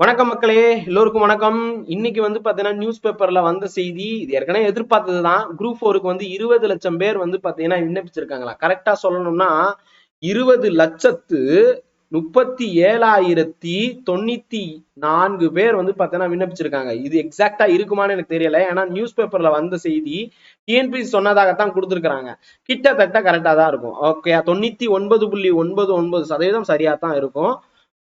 வணக்கம் மக்களே எல்லோருக்கும் வணக்கம். இன்னைக்கு வந்து பாத்தீங்கன்னா நியூஸ் பேப்பர்ல வந்த செய்தி இது ஏற்கனவே எதிர்பார்த்ததுதான். குரூப் ஃபோருக்கு வந்து இருபது லட்சம் பேர் வந்து பாத்தீங்கன்னா விண்ணப்பிச்சிருக்காங்களா? கரெக்டா சொல்லணும்னா இருபது லட்சத்து முப்பத்தி ஏழாயிரத்தி தொண்ணூத்தி நான்கு பேர் வந்து பாத்தீங்கன்னா விண்ணப்பிச்சிருக்காங்க. இது எக்ஸாக்டா இருக்குமான்னு எனக்கு தெரியல. ஏன்னா நியூஸ் பேப்பர்ல வந்த செய்தி டிஎன்பிசி சொன்னதாகத்தான் கொடுத்துருக்காங்க கிட்டத்தட்ட கரெக்டா தான் இருக்கும். ஓகே தொண்ணூத்தி ஒன்பது புள்ளி ஒன்பது ஒன்பது சதவீதம் சரியா தான் இருக்கும்.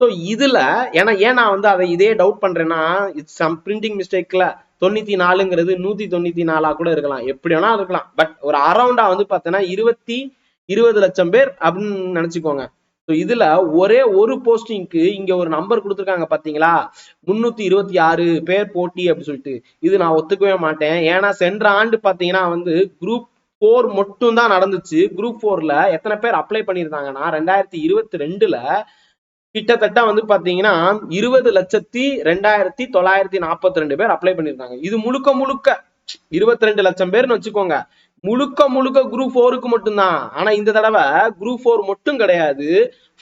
ஸோ இதுல ஏன்னா ஏன் நான் வந்து அதை இதே டவுட் பண்றேன்னா இட்ஸ் சம் பிரிண்டிங் மிஸ்டேக்ல தொண்ணூத்தி நாலுங்கிறது நூத்தி தொண்ணூத்தி நாலா கூட இருக்கலாம். எப்படி வேணா இருக்கலாம். பட் ஒரு அரௌண்டா வந்து பார்த்தோன்னா இருபத்தி இருபது லட்சம் பேர் அப்படின்னு நினைச்சுக்கோங்க. ஸோ இதுல ஒரே ஒரு போஸ்டிங்க்கு இங்க ஒரு நம்பர் கொடுத்துருக்காங்க பாத்தீங்களா முன்னூத்தி இருபத்தி ஆறு பேர் போட்டி அப்படின்னு சொல்லிட்டு. இது நான் ஒத்துக்கவே மாட்டேன். ஏன்னா சென்ற ஆண்டு பாத்தீங்கன்னா வந்து குரூப் ஃபோர் மட்டும் தான் நடந்துச்சு குரூப் ஃபோர்ல எத்தனை பேர் அப்ளை பண்ணியிருந்தாங்கன்னா ரெண்டாயிரத்தி இருபத்தி ரெண்டுல கிட்டத்தட்ட வந்து பாத்தீங்கன்னா இருபது லட்சத்தி ரெண்டாயிரத்தி தொள்ளாயிரத்தி நாற்பத்தி ரெண்டு பேர் அப்ளை பண்ணிருக்காங்க இது முழுக்க முழுக்க இருபத்தி ரெண்டு லட்சம் பேர்னு வச்சுக்கோங்க. முழுக்க முழுக்க குரூப் ஃபோருக்கு மட்டும்தான். ஆனா இந்த தடவை குரூப் ஃபோர் மட்டும் கிடையாது.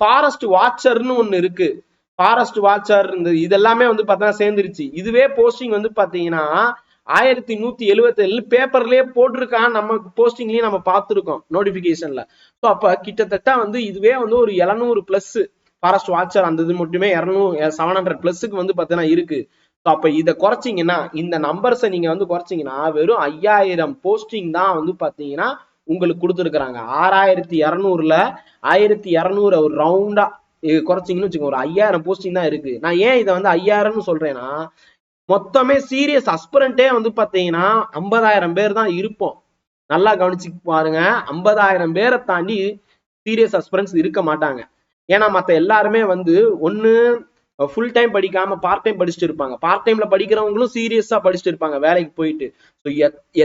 ஃபாரஸ்ட் வாட்சர்னு ஒண்ணு இருக்கு. ஃபாரஸ்ட் வாட்சர் இந்த இதெல்லாமே வந்து பார்த்தீங்கன்னா சேர்ந்துருச்சு. இதுவே போஸ்டிங் வந்து பாத்தீங்கன்னா ஆயிரத்தி நூத்தி எழுபத்தி ஏழு பேப்பர்லயே போட்டிருக்கான் நம்ம போஸ்டிங்லயும் நம்ம பார்த்துருக்கோம் நோட்டிபிகேஷன்ல ஸோ அப்ப கிட்டத்தட்ட வந்து இதுவே வந்து ஒரு எழுநூறு பிளஸ் ஃபாரஸ்ட் வாட்சர் அந்த இது மட்டுமே இரநூறு செவன் ஹண்ட்ரட் பிளஸுக்கு வந்து பார்த்தீங்கன்னா இருக்கு. ஸோ அப்போ இதை குறைச்சிங்கன்னா இந்த நம்பர்ஸை நீங்கள் வந்து குறைச்சிங்கன்னா வெறும் ஐயாயிரம் போஸ்டிங் தான் வந்து பார்த்தீங்கன்னா உங்களுக்கு கொடுத்துருக்குறாங்க. ஆறாயிரத்தி இரநூறுல ஆயிரத்தி இரநூறு ஒரு ரவுண்டா குறைச்சிங்கன்னு வச்சுக்கோங்க. ஒரு ஐயாயிரம் போஸ்டிங் தான் இருக்கு. நான் ஏன் இதை வந்து ஐயாயிரம்னு சொல்றேன்னா மொத்தமே சீரியஸ் அஸ்பரண்ட்டே வந்து பார்த்தீங்கன்னா ஐம்பதாயிரம் பேர் தான் இருப்போம். நல்லா கவனிச்சு பாருங்க ஐம்பதாயிரம் பேரை தாண்டி சீரியஸ் அஸ்பரன்ஸ் இருக்க மாட்டாங்க. ஏன்னா மற்ற எல்லாருமே வந்து ஒன்று ஃபுல் டைம் படிக்காம பார்ட் டைம் படிச்சுட்டு இருப்பாங்க. பார்ட் டைம்ல படிக்கிறவங்களும் சீரியஸா படிச்சுட்டு இருப்பாங்க வேலைக்கு போயிட்டு. ஸோ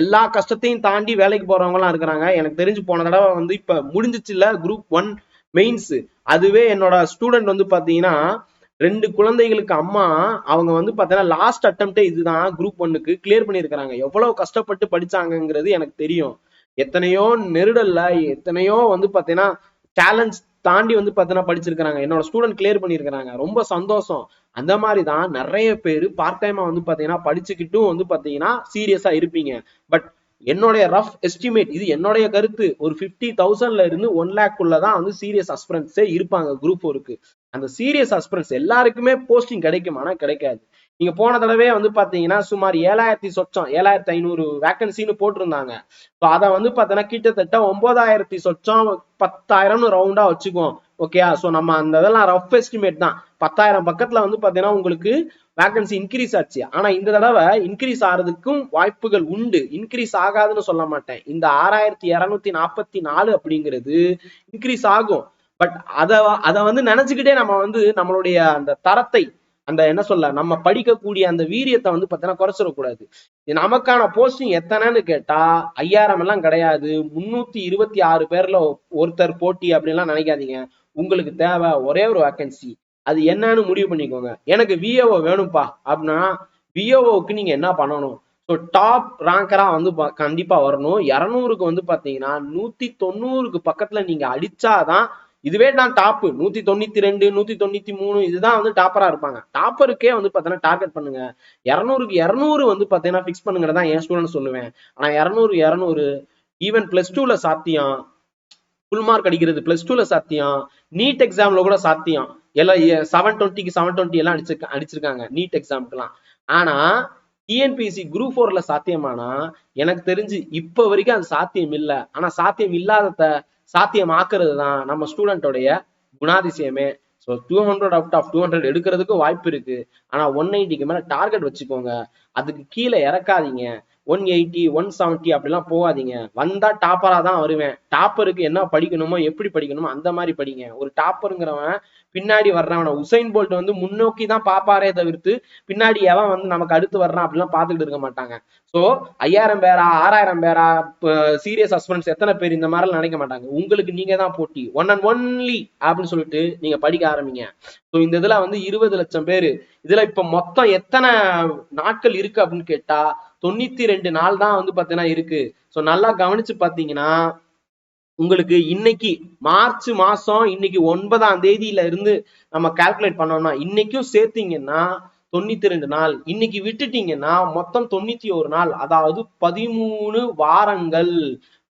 எல்லா கஷ்டத்தையும் தாண்டி வேலைக்கு போறவங்கலாம் இருக்கிறாங்க. எனக்கு தெரிஞ்சு போன தடவை வந்து இப்ப முடிஞ்சிச்சுல குரூப் ஒன் மெயின்ஸ் அதுவே என்னோட ஸ்டூடெண்ட் வந்து பாத்தீங்கன்னா ரெண்டு குழந்தைகளுக்கு அம்மா அவங்க வந்து பார்த்தீங்கன்னா லாஸ்ட் அட்டம்ப்டே இதுதான் குரூப் ஒன்னுக்கு கிளியர் பண்ணியிருக்கிறாங்க. எவ்வளவு கஷ்டப்பட்டு படிச்சாங்கங்கிறது எனக்கு தெரியும். எத்தனையோ நெருடல்ல எத்தனையோ வந்து பார்த்தீங்கன்னா சேலஞ்ச் தாண்டி வந்து பார்த்தீங்கன்னா படிச்சிருக்கிறாங்க. என்னோட ஸ்டூடெண்ட் கிளியர் பண்ணியிருக்கிறாங்க ரொம்ப சந்தோஷம். அந்த மாதிரி தான் நிறைய பேர் பார்ட் டைமாக வந்து பார்த்தீங்கன்னா படிச்சுக்கிட்டும் வந்து பார்த்தீங்கன்னா சீரியஸா இருப்பீங்க. பட் என்னுடைய ரஃப் எஸ்டிமேட் இது என்னுடைய கருத்து. ஒரு ஃபிஃப்டி தௌசண்ட்ல இருந்து ஒன் லேக் தான் வந்து சீரியஸ் அஸ்பிரன்ஸே இருப்பாங்க குரூப் ஒருக்கு அந்த சீரியஸ் அஸ்பிரன்ஸ் எல்லாருக்குமே போஸ்டிங் கிடைக்கும். ஆனால் கிடைக்காது. நீங்க போன தடவை வந்து பாத்தீங்கன்னா சுமார் ஏழாயிரத்தி சொச்சம் ஏழாயிரத்தி ஐநூறு வேக்கன்சின்னு போட்டிருந்தாங்க. ஸோ அதை வந்து பார்த்தோன்னா கிட்டத்தட்ட ஒன்பதாயிரத்தி சொச்சம் பத்தாயிரம்னு ரவுண்டா வச்சுக்குவோம். ஓகேயா ஸோ நம்ம அந்த இதெல்லாம் ரஃப் எஸ்டிமேட் தான். பத்தாயிரம் பக்கத்துல வந்து பாத்தீங்கன்னா உங்களுக்கு வேகன்சி இன்க்ரீஸ் ஆச்சு. ஆனா இந்த தடவை இன்க்ரீஸ் ஆகிறதுக்கும் வாய்ப்புகள் உண்டு. இன்க்ரீஸ் ஆகாதுன்னு சொல்ல மாட்டேன். இந்த ஆறாயிரத்தி இருநூத்தி நாற்பத்தி நாலு அப்படிங்கிறது இன்க்ரீஸ் ஆகும். பட் அதை அதை வந்து நினைச்சுக்கிட்டே நம்ம வந்து நம்மளுடைய அந்த தரத்தை அந்த என்ன சொல்ல நம்ம படிக்கக்கூடிய அந்த வீரியத்தை வந்து பார்த்தீங்கன்னா குறைச்சிடக்கூடாது. நமக்கான போஸ்டிங் எத்தனைன்னு கேட்டா ஐயாயிரம் எல்லாம் கிடையாது. முன்னூத்தி இருபத்தி ஆறு பேர்ல ஒருத்தர் போட்டி அப்படின்லாம் நினைக்காதீங்க. உங்களுக்கு தேவை ஒரே ஒரு வேக்கன்சி அது என்னன்னு முடிவு பண்ணிக்கோங்க. எனக்கு விஏஓ வேணும்ப்பா அப்படின்னா விஏஓவுக்கு நீங்க என்ன பண்ணணும்? ஸோ டாப் ரேங்கரா வந்து கண்டிப்பா வரணும். இரநூறுக்கு வந்து பாத்தீங்கன்னா நூத்தி தொண்ணூறுக்கு பக்கத்துல நீங்க அடிச்சாதான் இதுவே தான் டாப் நூத்தி தொண்ணூத்தி ரெண்டு நூத்தி தொண்ணூத்தி மூணு இதுதான் வந்து டாப்பரா இருப்பாங்க. டாப்பருக்கே வந்து பாத்தீங்கன்னா டார்கெட் பண்ணுங்க. இரநூறுக்கு இரநூறு வந்து பாத்தீங்கன்னா பிக்ஸ் பண்ணுங்கிறதா என் ஸ்டூடெண்ட் சொல்லுவேன். ஆனா இரநூறு இரநூறு ஈவன் பிளஸ் டூல சாத்தியம். ஃபுல் மார்க் அடிக்கிறது பிளஸ் டூல சாத்தியம். நீட் எக்ஸாம்ல கூட சாத்தியம். எல்லாம் செவன் டுவெண்ட்டிக்கு செவன் டுவெண்ட்டி எல்லாம் அடிச்சிருக்க அடிச்சிருக்காங்க நீட் எக்ஸாமுக்குலாம் ஆனா டிஎன்பிசி குரூப் ஃபோர்ல சாத்தியமானா எனக்கு தெரிஞ்சு இப்ப வரைக்கும் அது சாத்தியம் இல்லை. ஆனா சாத்தியம் இல்லாதத சாத்தியமாக்குறது தான் நம்ம ஸ்டூடெண்டோடைய குணாதிசயமே. So two hundred out of two hundred எடுக்கிறதுக்கு வாய்ப்பு இருக்கு. ஆனா ஒன் எயிட்டிக்கு மேல டார்கெட் வச்சுக்கோங்க. அதுக்கு கீழே இறக்காதீங்க. ஒன் எயிட்டி ஒன் செவன்ட்டி அப்படிலாம் போகாதீங்க. வந்தா டாப்பரா தான் வருவேன். டாப்பருக்கு என்ன படிக்கணுமோ எப்படி படிக்கணுமோ அந்த மாதிரி படிங்க. ஒரு டாப்பருங்கிறவன் பின்னாடி வர்றவனை உசைன் போல்ட் வந்து முன்னோக்கி தான் பாப்பாரே தவிர்த்து பின்னாடி எவன் வந்து நமக்கு அடுத்து வர்றான் அப்படிலாம் பார்த்துக்கிட்டு இருக்க மாட்டாங்க. ஸோ ஐயாயிரம் பேரா ஆறாயிரம் பேரா சீரியஸ் சஸ்பென்ஸ் எத்தனை பேர் இந்த மாதிரிலாம் நினைக்க மாட்டாங்க. உங்களுக்கு நீங்க தான் போட்டி. ஒன் அண்ட் ஒன்லி அப்படின்னு சொல்லிட்டு நீங்க படிக்க ஆரம்பிங்க. ஸோ இந்த இதுல வந்து இருபது லட்சம் பேர். இதுல இப்ப மொத்தம் எத்தனை நாட்கள் இருக்கு அப்படின்னு கேட்டா தொண்ணூத்தி ரெண்டு நாள் தான் வந்து பாத்தீங்கன்னா இருக்கு. ஸோ நல்லா கவனிச்சு பாத்தீங்கன்னா உங்களுக்கு இன்னைக்கு மார்ச் மாசம் இன்னைக்கு ஒன்பதாம் தேதியில இருந்து நம்ம கால்குலேட் பண்ணோம்னா இன்னைக்கும் சேர்த்தீங்கன்னா தொண்ணூத்தி ரெண்டு நாள். இன்னைக்கு விட்டுட்டீங்கன்னா மொத்தம் தொண்ணூத்தி ஒரு நாள். அதாவது பதிமூணு வாரங்கள்.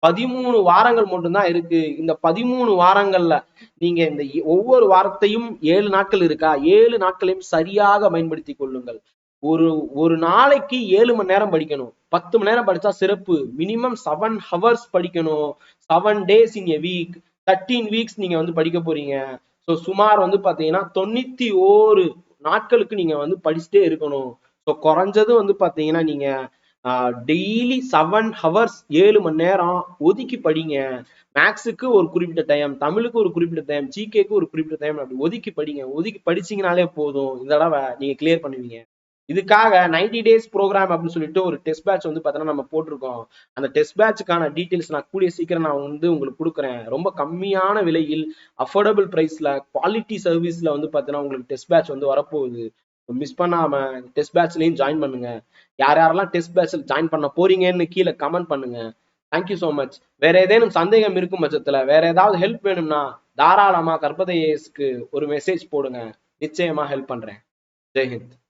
பதிமூணு வாரங்கள் மட்டும்தான் இருக்கு. இந்த பதிமூணு வாரங்கள்ல நீங்க இந்த ஒவ்வொரு வாரத்தையும் ஏழு நாட்கள் இருக்கா? ஏழு நாட்களையும் சரியாக பயன்படுத்திக் கொள்ளுங்கள். ஒரு ஒரு நாளைக்கு ஏழு மணி நேரம் படிக்கணும். பத்து மணி நேரம் படிச்சா சிறப்பு. மினிமம் செவன் ஹவர்ஸ் படிக்கணும். Seven days in a week thirteen weeks நீங்க வந்து படிக்க போறீங்க. ஸோ சுமார் வந்து பாத்தீங்கன்னா தொண்ணூத்தி ஓரு நாட்களுக்கு நீங்க வந்து படிச்சுட்டே இருக்கணும். ஸோ குறைஞ்சது வந்து பாத்தீங்கன்னா நீங்க டெய்லி செவன் ஹவர்ஸ் ஏழு மணி நேரம் ஒதுக்கி படிங்க. மேக்ஸுக்கு ஒரு குறிப்பிட்ட டைம் தமிழுக்கு ஒரு குறிப்பிட்ட டைம் ஜிகேக்கு ஒரு குறிப்பிட்ட டைம் அப்படி ஒதுக்கி படிங்க. ஒதுக்கி படிச்சீங்கனாலே போதும். இந்த தடவை நீங்க கிளியர் பண்ணுவீங்க. இதுக்காக 90 டேஸ் ப்ரோக்ராம் அப்படின்னு சொல்லிட்டு ஒரு டெஸ்ட் பேட்ச் வந்து பார்த்தோன்னா நம்ம போட்டிருக்கோம். அந்த டெஸ்ட் பேட்சுக்கான டீட்டெயில்ஸ் நான் கூடிய சீக்கிரம் நான் வந்து உங்களுக்கு கொடுக்குறேன். ரொம்ப கம்மியான விலையில் அஃபோர்டபுள் ப்ரைஸில் குவாலிட்டி சர்வீஸில் வந்து பார்த்தீங்கன்னா உங்களுக்கு டெஸ்ட் பேட்ச் வந்து வரப்போகுது. மிஸ் பண்ணாம டெஸ்ட் பேட்ச்லையும் ஜாயின் பண்ணுங்க. யார் யாரெல்லாம் டெஸ்ட் பேட்ச்ல ஜாயின் பண்ண போறீங்கன்னு கீழே கமெண்ட் பண்ணுங்க. தேங்க்யூ ஸோ மச் வேற ஏதேனும் சந்தேகம் இருக்கும் பட்சத்தில் வேற ஏதாவது ஹெல்ப் வேணும்னா தாராளமாக கற்பதையேஸ்க்கு ஒரு மெசேஜ் போடுங்க. நிச்சயமா ஹெல்ப் பண்றேன். ஜெய்ஹிந்த்